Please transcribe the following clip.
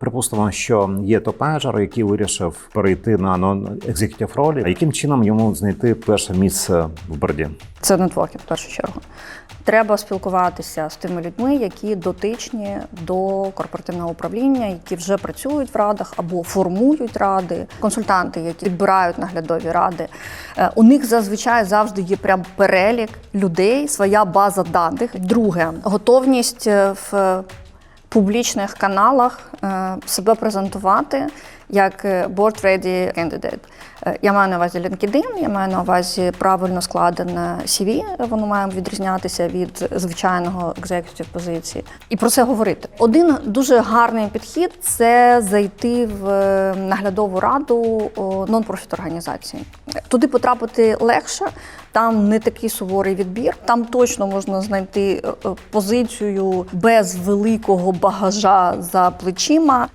Припустимо, що є топ-менеджер, який вирішив перейти на non-executive ролі. Яким чином йому знайти перше місце в борді? Це нетворкінг в першу чергу. Треба спілкуватися з тими людьми, які дотичні до корпоративного управління, які вже працюють в радах або формують ради, консультанти, які підбирають наглядові ради. Е, У них зазвичай завжди є прям перелік людей, своя база даних. Друге, готовність е, в публічних каналах е, себе презентувати як е, board ready candidate. Е, Я маю на увазі LinkedIn, я маю на увазі правильно складене CV, воно має відрізнятися від звичайного executive позиції. І про це говорити. Один дуже гарний підхід це зайти в е, наглядову раду нон-профіт організації. Туди потрапити легше, там не такий суворий відбір. Там точно можна знайти позицію без великого багажа за плечима.